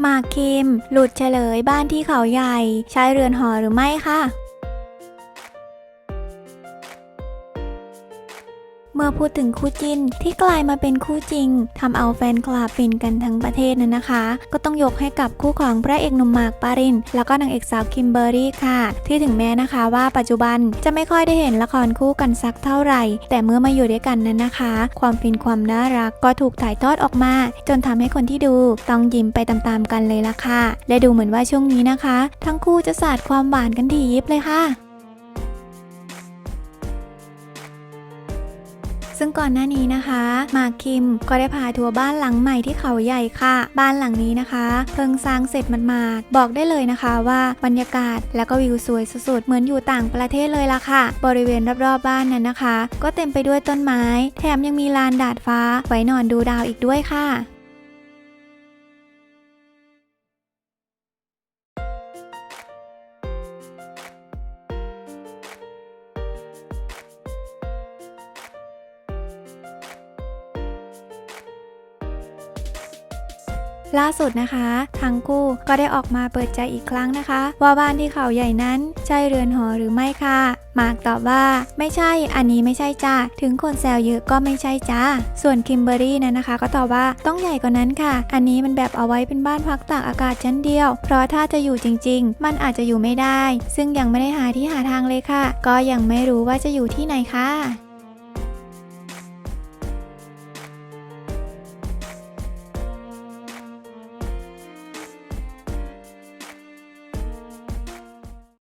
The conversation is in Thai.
หมากคิม หลุดเฉลยบ้านที่เขาใหญ่ ใช้เรือนหอหรือไม่ค่ะ เมื่อพูดถึงคู่จิ้นที่กลายมาเป็นคู่จริงทำเอาแฟนคลับฟินกันทั้งประเทศนั้นนะคะ ก็ต้องยกให้กับคู่ของพระเอกหนุ่มหมากปาริน แล้วก็นางเอกสาวคิมเบอรี่ค่ะ ที่ถึงแม้นะคะว่าปัจจุบันจะไม่ค่อยได้เห็นละครคู่กันสักเท่าไหร่ แต่เมื่อมาอยู่ด้วยกันนั้นนะคะ ความฟินความน่ารักก็ถูกถ่ายทอดออกมา จนทำให้คนที่ดูต้องยิ้มไปตามๆกันเลยล่ะค่ะ และดูเหมือนว่าช่วงนี้นะคะ ทั้งคู่จะสาดความหวานกันทียิบเลยค่ะ ซึ่งก่อนหน้านี้นะคะหมากคิมก็ได้พาทัวร์บ้านหลังใหม่ที่เขาใหญ่ค่ะ บ้านหลังนี้นะคะ เพิ่งสร้างเสร็จหมาดๆบอกได้เลยนะคะว่าบรรยากาศและก็วิวสวยสุดๆเหมือนอยู่ต่างประเทศเลยล่ะค่ะ บริเวณรอบๆบ้านนั้นนะคะ ก็เต็มไปด้วยต้นไม้ แถมยังมีลานดาดฟ้าไว้นอนดูดาวอีกด้วยค่ะ ล่าสุดนะคะ ทั้งคู่ก็ได้ออกมาเปิดใจอีกครั้งนะคะ ว่าบ้านที่เขาใหญ่นั้นใช่เรือนหอหรือไม่ค่ะมาร์กตอบว่าไม่ใช่ อันนี้ไม่ใช่จ้าถึงคนแซวเยอะก็ไม่ใช่จ้าส่วนคิมเบอรี่นั้นนะคะ ก็ตอบว่าต้องใหญ่กว่านั้นค่ะ อันนี้มันแบบเอาไว้เป็นบ้านพักตากอากาศชั้นเดียว เพราะถ้าจะอยู่จริง ๆ มันอาจจะอยู่ไม่ได้ ซึ่งยังไม่ได้หาที่หาทางเลยค่ะ ก็ยังไม่รู้ว่าจะอยู่ที่ไหนค่ะ